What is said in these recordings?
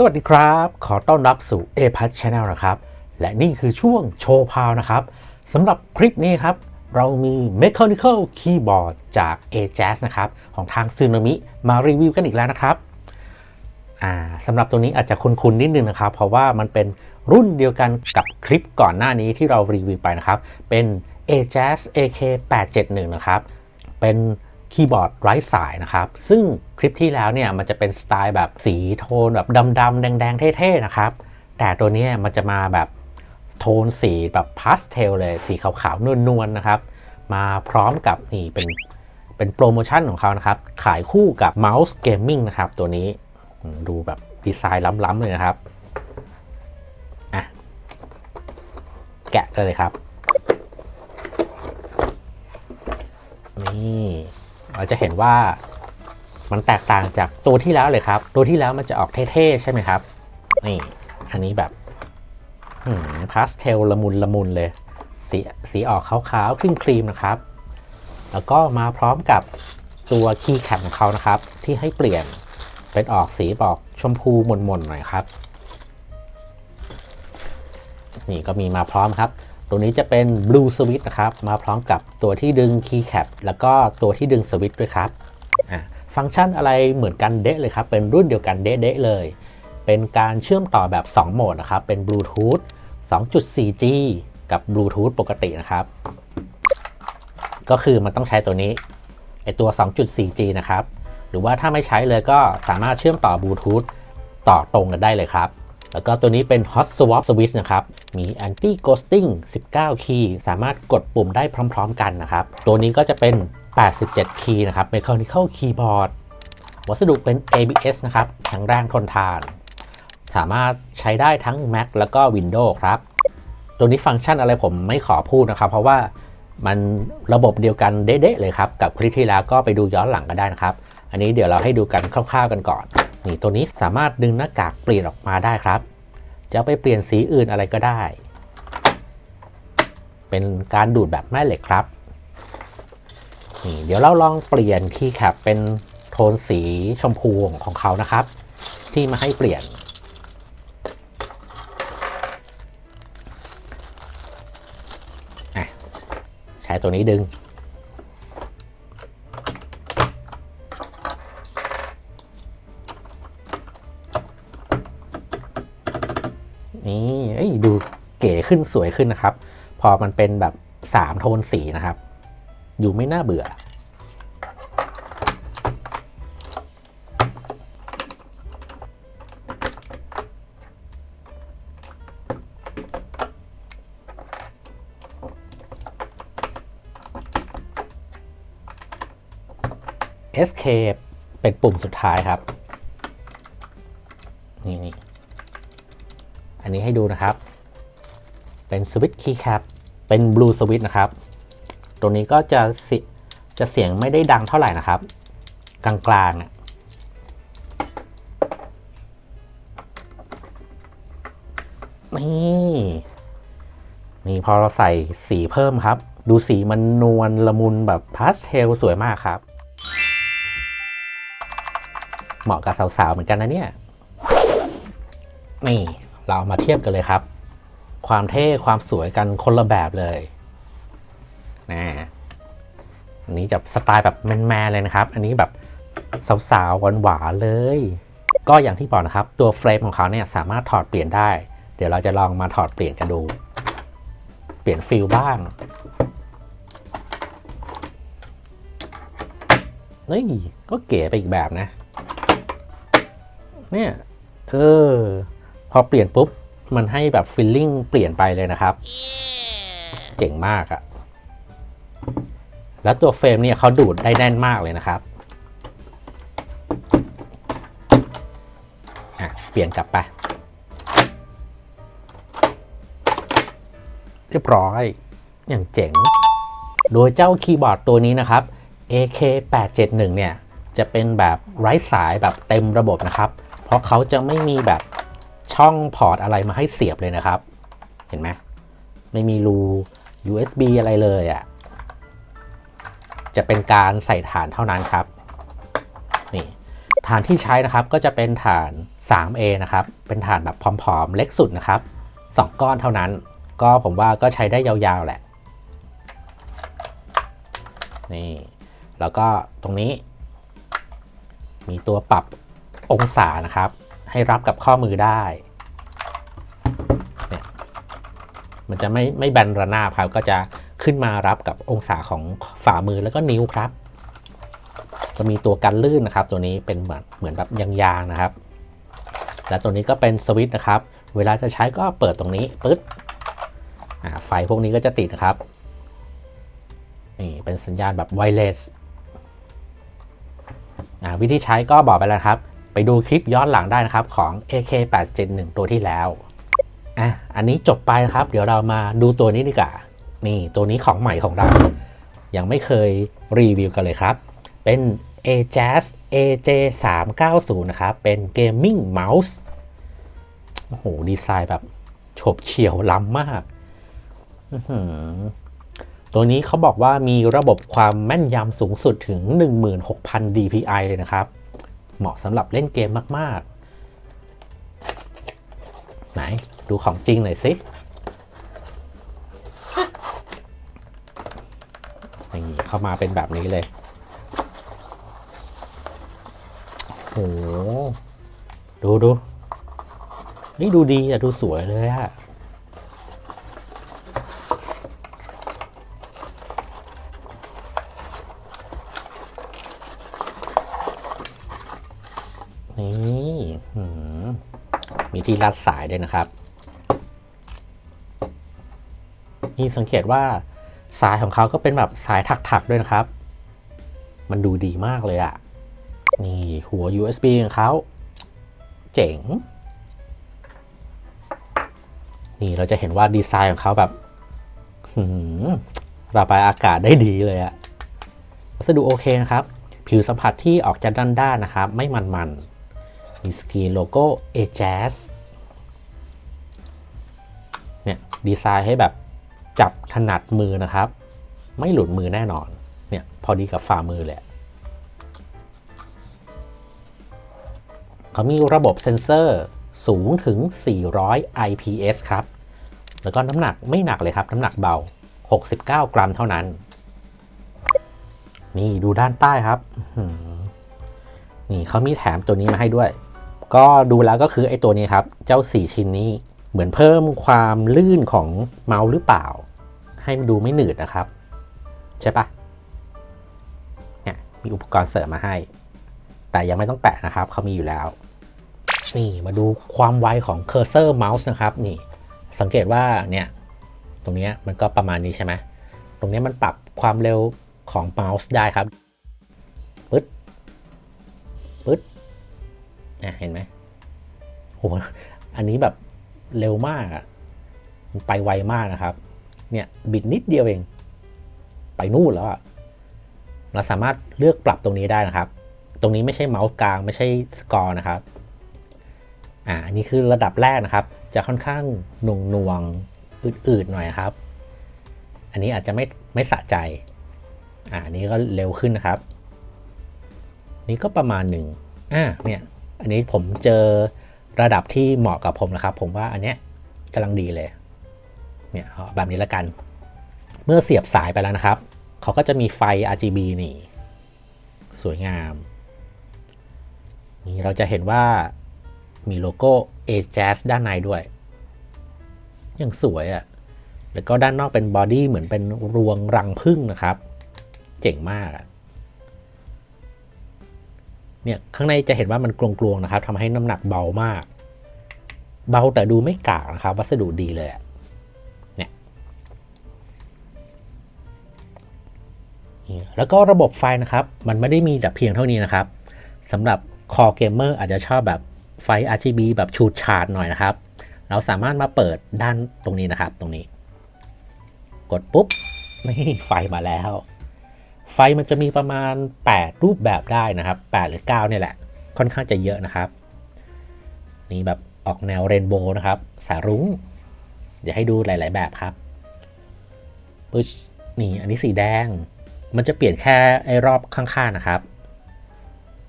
สวัสดีครับ ขอต้อนรับสู่ a p a t Channel นะครับ และนี่คือช่วงโชว์พาวนะครับสำหรับคลิปนี้ครับ เรามี Mechanical Keyboard จาก a j a z นะครับของทางซึนามิมารีวิวกันอีกแล้วนะครับอ่าสำหรับตัวนี้อาจจะคุ้นๆนิดนึงนะครับ เพราะว่ามันเป็นรุ่นเดียวกันกับคลิปก่อนหน้านี้ที่เรารีวิวไปนะครับ เป็น a j a z AK871 นะครับ เป็น คีย์บอร์ดไร้สายนะครับ ซึ่งคลิปที่แล้วเนี่ยมันจะเป็นสไตล์แบบสีโทนแบบดำๆแดง ๆ เท่ๆนะครับ แต่ตัวนี้มันจะมาแบบโทนสีแบบพาสเทลเลยสีขาวๆนวลๆนะครับ มาพร้อมกับนี่เป็นเป็นโปรโมชั่นของเขานะครับ ขายคู่กับเมาส์เกมมิ่งนะครับ ตัวนี้ดูแบบดีไซน์ล้ำๆเลยนะครับอะแกะเลยครับ นี่ เราจะเห็นว่ามันแตกต่างจากตัวที่แล้วเลยครับ ตัวที่แล้วมันจะออกเท่ๆใช่ไหมครับนี่อันนี้แบบพาสเทลละมุนละมุนเลย สีสีออกขาวๆครีมครีมนะครับ แล้วก็มาพร้อมกับตัวคีย์แคปของเขานะครับ ที่ให้เปลี่ยนเป็นออกสีบอกชมพูหม่นๆหน่อยครับ นี่ก็มีมาพร้อมครับ ตัวนี้จะเป็น Blue Switch นะครับ มาพร้อมกับตัวที่ดึง Keycap แล้วก็ตัวที่ดึงสวิตช์ด้วยครับ ฟังก์ชันอะไรเหมือนกันเดะเลยครับ เป็นรุ่นเดียวกันเดะเลย เป็นการเชื่อมต่อแบบ 2 โหมดนะครับ เป็น Bluetooth 2.4G กับ Bluetooth ปกตินะครับ ก็คือมันต้องใช้ตัวนี้ ไอตัว 2.4G นะครับ หรือว่าถ้าไม่ใช้เลยก็สามารถเชื่อมต่อบลูทูธต่อตรงกันได้เลยครับ แล้วก็ตัวนี้เป็น Hot Swap Switch นะครับ มี Anti Ghosting 19 คีย์สามารถกดปุ่มได้พร้อมๆกันนะครับ ตัวนี้ก็จะเป็น 87 คีย์นะครับ Mechanical Keyboard วัสดุเป็น ABS นะครับแข็งแรงทนทาน สามารถใช้ได้ทั้ง Mac แล้วก็ Windows ครับ ตัวนี้ฟังก์ชันอะไรผมไม่ขอพูดนะครับ เพราะว่ามันระบบเดียวกันเด๊ะเลยครับ กับคลิปที่แล้วก็ไปดูย้อนหลังกันได้นะครับ อันนี้เดี๋ยวเราให้ดูกันคร่าวๆกันก่อน นี่ตัวนี้สามารถดึงหน้ากากเปลี่ยนออกมาได้ครับ จะไปเปลี่ยนสีอื่นอะไรก็ได้ เป็นการดูดแบบแม่เหล็กครับนี่เดี๋ยวเราลองเปลี่ยนคีย์แคปเป็นโทนสีชมพูของเขานะครับ ที่มาให้เปลี่ยน ใช้ตัวนี้ดึง ขึ้นสวยขึ้นนะครับ พอมันเป็นแบบ 3 โทนสีนะครับ อยู่ไม่น่าเบื่อ Escape เป็นปุ่มสุดท้ายครับ นี่นี่อันนี้ให้ดูนะครับ เป็นสวิตช์คีย์แคปเป็นบลูสวิตช์นะครับ ตัวนี้ก็จะเสจะเสียงไม่ได้ดังเท่าไหร่นะครับ กลางๆน่ะนี่นี่พอเราใส่สีเพิ่มครับ ดูสีมันนวลละมุนแบบพาสเทลสวยมากครับ เหมาะกับสาวๆเหมือนกันนะเนี่ย นี่ เราเอามาเทียบกันเลยครับ ความเท่ความสวยกันคนละแบบเลยนะอันนี้จะสไตล์แบบแมนๆเลยนะครับ อันนี้แบบสาวๆหวานๆเลย ก็อย่างที่บอกนะครับ ตัวเฟรมของเขาเนี่ยสามารถถอดเปลี่ยนได้ เดี๋ยวเราจะลองมาถอดเปลี่ยนกันดู เปลี่ยนฟิลบ้างเฮ้ยก็เก๋ไปอีกแบบนะ เนี่ย เออ พอเปลี่ยนปุ๊บ มันให้แบบฟิลลิ่งเปลี่ยนไปเลยนะครับ เจ๋งมากอะแล้วตัวเฟรมเนี่ยเขาดูดได้แน่นมากเลยนะครับอะเปลี่ยนกลับไป เรียบร้อย อย่างเจ๋ง โดยเจ้าคีย์บอร์ดตัวนี้นะครับ AK871 เนี่ย จะเป็นแบบไร้สายแบบเต็มระบบนะครับ เพราะเขาจะไม่มีแบบ ช่องพอร์ตอะไรมาให้เสียบเลยนะครับ เห็นไหมไม่มีรู USB อะไรเลยอะ่ะ จะเป็นการใส่ฐานเท่านั้นครับ นี่ฐานที่ใช้นะครับก็จะเป็นฐาน 3A นะครับ เป็นฐานแบบผอมๆ เล็กสุดนะครับ 2 ก้อนเท่านั้น ก็ผมว่าก็ใช้ได้ยาวๆ แหละ นี่ แล้วก็ตรงนี้ มีตัวปรับองศานะครับ ให้รับกับข้อมือได้เนี่ยมันจะไม่ไม่แบนระนาบครับ ก็จะขึ้นมารับกับองศาของฝ่ามือแล้วก็นิ้วครับ จะมีตัวกันลื่นนะครับ ตัวนี้เป็นเหมือนเหมือนแบบยางๆนะครับ และตัวนี้ก็เป็นสวิตช์นะครับ เวลาจะใช้ก็เปิดตรงนี้ปึ๊ดไฟพวกนี้ก็จะติดนะครับนี่เป็นสัญญาณแบบไวเลสอ่าวิธีใช้ก็บอกไปแล้วครับ ไปดูคลิปย้อนหลังได้นะครับของ AK871 ตัวที่แล้วอะอันนี้จบไปนะครับ เดี๋ยวเรามาดูตัวนี้ดีกว่า นี่ตัวนี้ของใหม่ของเรา ยังไม่เคยรีวิวกันเลยครับ เป็น AJAS AJ390 นะครับ เป็นเกมมิ่งเมาส์โอ้โห ดีไซน์แบบโฉบเฉี่ยวล้ำมาก ตัวนี้เขาบอกว่ามีระบบความแม่นยำสูงสุดถึง 16,000 DPI เลยนะครับ เหมาะสำหรับเล่นเกมมาก ๆ ไหน ดูของจริงหน่อยสินี่เข้ามาเป็นแบบนี้เลยโอ้โหดูดูนี่ดูดีอะดูสวยเลยอะนี่หืม มีที่รัดสายด้วยนะครับ นี่สังเกตว่าสายของเขาก็เป็นแบบสายถักๆด้วยนะครับ มันดูดีมากเลยอะนี่หัว USB ของเขาเจ๋ง นี่เราจะเห็นว่าดีไซน์ของเขาแบบระบายอากาศได้ดีเลยอะวัสดุโอเคนะครับ ผิวสัมผัสที่ออกจะด้านๆนะครับ ไม่มันๆ มีสกรีนโลโก้ AJAS เนี่ยดีไซน์ให้แบบจับถนัดมือนะครับ ไม่หลุดมือแน่นอน เนี่ยพอดีกับฝ่ามือเลยเขามีระบบเซ็นเซอร์สูงถึง 400 IPS ครับ แล้วก็น้ำหนักไม่หนักเลยครับ น้ำหนักเบา 69 กรัมเท่านั้น นี่ดูด้านใต้ครับนี่เขามีแถมตัวนี้มาให้ด้วย ก็ดูแล้วก็คือไอ้ตัวนี้ครับ เจ้า 4 ชิ้นนี้เหมือนเพิ่มความลื่นของเมาส์หรือเปล่า ให้มันดูไม่หนืดนะครับ ใช่ปะเนี่ยมีอุปกรณ์เสริมมาให้ แต่ยังไม่ต้องแปะนะครับเขามีอยู่แล้ว นี่มาดูความไวของเคอร์เซอร์เมาส์นะครับนี่สังเกตว่าเนี่ยตรงนี้มันก็ประมาณนี้ใช่ไหมตรงนี้มันปรับความเร็วของเมาส์ได้ครับ เนี่ยเห็นไหมโหอันนี้แบบเร็วมากอะมันไปไวมากนะครับ เนี่ยบิดนิดเดียวเอง ไปนู่นแล้วอะเราสามารถเลือกปรับตรงนี้ได้นะครับ ตรงนี้ไม่ใช่เมาส์กลางไม่ใช่สกอร์นะครับ อ่าอันนี้คือระดับแรกนะครับ จะค่อนข้างหน่วงหน่วงๆอืดๆหน่อยครับ อันนี้อาจจะไม่ไม่สะใจ อ่าอันนี้ก็เร็วขึ้นนะครับ นี่ก็ประมาณหนึ่งอ่าเนี่ย อันนี้ผมเจอระดับที่เหมาะกับผมนะครับ ผมว่าอันเนี้ยกำลังดีเลย เนี่ยแบบนี้ละกัน เมื่อเสียบสายไปแล้วนะครับ เขาก็จะมีไฟ RGB นี่ สวยงาม นี่เราจะเห็นว่ามีโลโก้ AJAS ด้านในด้วย ยังสวยอะ่ะ แล้วก็ด้านนอกเป็นบอดี้เหมือนเป็นรวงรังผึ้งนะครับ เจ๋งมากอะ เนี่ยข้างในจะเห็นว่ามันกลวงๆนะครับทำให้น้ำหนักเบามาก เบาแต่ดูไม่กากนะครับ วัสดุดีเลยเนี่ยแล้วก็ระบบไฟนะครับ มันไม่ได้มีแต่เพียงเท่านี้นะครับสำหรับคอเกมเมอร์อาจจะชอบแบบไฟ RGB แบบฉูดฉาดหน่อยนะครับ เราสามารถมาเปิดด้านตรงนี้นะครับ ตรงนี้ กดปุ๊บนี่ไฟมาแล้ว ฟมันจะมีประมาณ 8 รูปแบบได้นะครับ 8 หรือ 9 เนี่ยแหละ ค่อนข้างจะเยอะนะครับนี่แบบออกแนวเรนโบว์นะครับ สายรุ้ง เดี๋ยวให้ดูหลาย ๆ แบบครับปึ๊ชนี่อันนี้สีแดง มันจะเปลี่ยนแค่ไอ้รอบข้าง ๆ นะครับ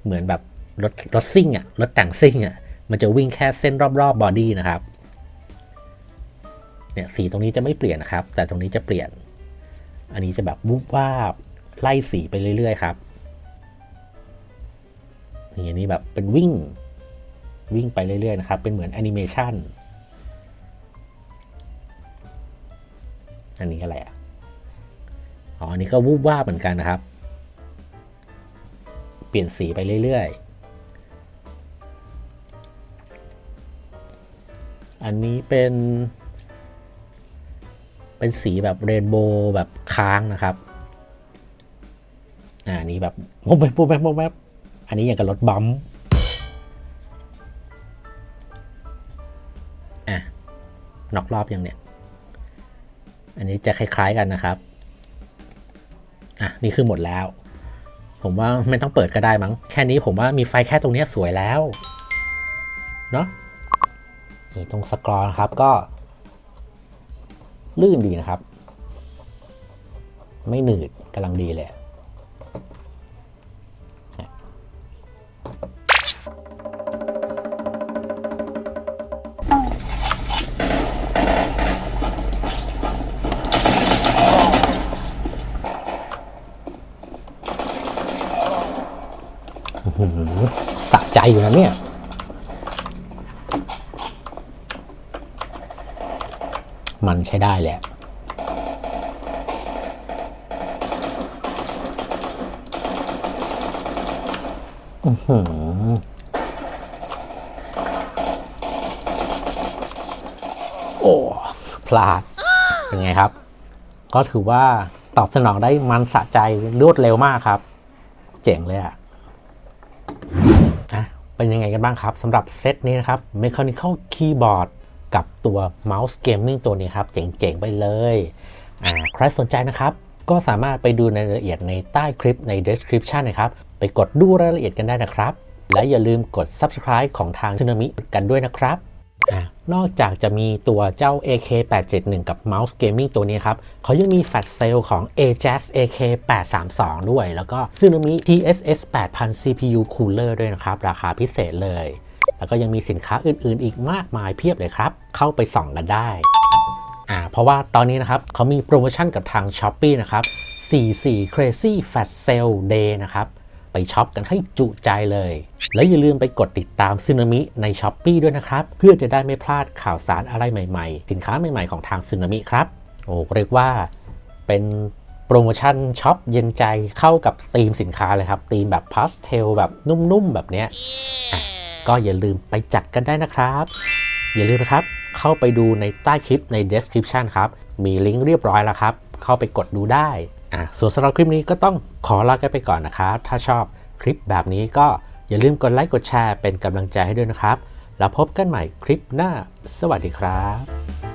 เหมือนแบบรถรถซิ่งอะรถแต่งซิ่งอะมันจะวิ่งแค่เส้นรอบๆบอดี้นะครับเนี่ยสีตรงนี้จะไม่เปลี่ยนนะครับ แต่ตรงนี้จะเปลี่ยน อันนี้จะแบบวุบวาบ ไล่สีไปเรื่อย ๆ ครับนี่อันนี้แบบเป็นวิ่งวิ่งไปเรื่อย ๆ นะครับ เป็นเหมือนแอนิเมชันอันนี้อะไรอะ อ๋อ อันนี้ก็วูบวาบเหมือนกันนะครับ เปลี่ยนสีไปเรื่อย ๆ อันนี้เป็น เป็นสีแบบเรนโบว์แบบค้างนะครับ นี้แบบโมแมบโมแมบโมแมบอันนี้อย่างกับรถบัมอะนอกรอบยังเนี่ยอันนี้จะคล้ายๆกันนะครับอะนี่คือหมดแล้ว ผมว่าไม่ต้องเปิดก็ได้มั้ง แค่นี้ผมว่ามีไฟแค่ตรงเนี้ยสวยแล้วเนาะนี่ตรงสกรอนครับก็ ลื่นดีนะครับ ไม่หนืดกำลังดีเลย สะใจอยู่นะเนี่ยมันใช้ได้แหละ อื้อหือโอ้พลาด เป็นไงครับ ก็ถือว่าตอบสนองได้มันสะใจรวดเร็วมากครับ เจ๋งเลยอะอะ เป็นยังไงกันบ้างครับสำหรับเซตนี้นะครับ Mechanical Keyboard กับตัว Mouse Gaming ตัวนี้ครับ เจ๋ง ๆ ไปเลยใครสนใจนะครับ ก็สามารถไปดูในรายละเอียดในใต้คลิปใน description นะครับ ไปกดดูรายละเอียดกันได้นะครับ และอย่าลืมกด subscribe ของทาง Tsunami กันด้วยนะครับ นอกจากจะมีตัวเจ้า AK871 กับ Mouse Gaming ตัวนี้ครับเขายังมีแฟลชเซลของ Ajax AK832 ด้วย แล้วก็ Tsunami TSS 8000 CPU Cooler ด้วยนะครับ ราคาพิเศษเลย แล้วก็ยังมีสินค้าอื่นๆ อีกมากมายเพียบเลยครับ เข้าไปส่องกันได้อ่าเพราะว่าตอนนี้นะครับเขามีโปรโมชั่นกับทาง s h อ p e e นะครับ44 Crazy Flash Sale Day นะครับ ไปช็อปกันให้จุใจเลย และอย่าลืมไปกดติดตามซึนามิใน s h อ p e e ด้วยนะครับ เพื่อจะได้ไม่พลาดข่าวสารอะไรใหม่ๆ สินค้าใหม่ๆของทางซึนามิครับ โอ้เรียกว่าเป็นโปรโมชั่นช็อปเย็นใจเข้ากับธีมสินค้าเลยครับธีมแบบพาสเทลแบบนุ่มๆแบบเนี้ยก็อย่าลืมไปจัดกันได้นะครับ อย่าลืมนะครับเข้าไปดูในใต้คลิปใน description ครับ มีลิงก์เรียบร้อยแล้วครับ เข้าไปกดดูได้ อะส่วนสำหรับคลิปนี้ก็ต้องขอลากันไปก่อนนะครับ ถ้าชอบคลิปแบบนี้ก็อย่าลืมกดไลค์กดแชร์เป็นกำลังใจให้ด้วยนะครับ แล้วพบกันใหม่คลิปหน้า สวัสดีครับ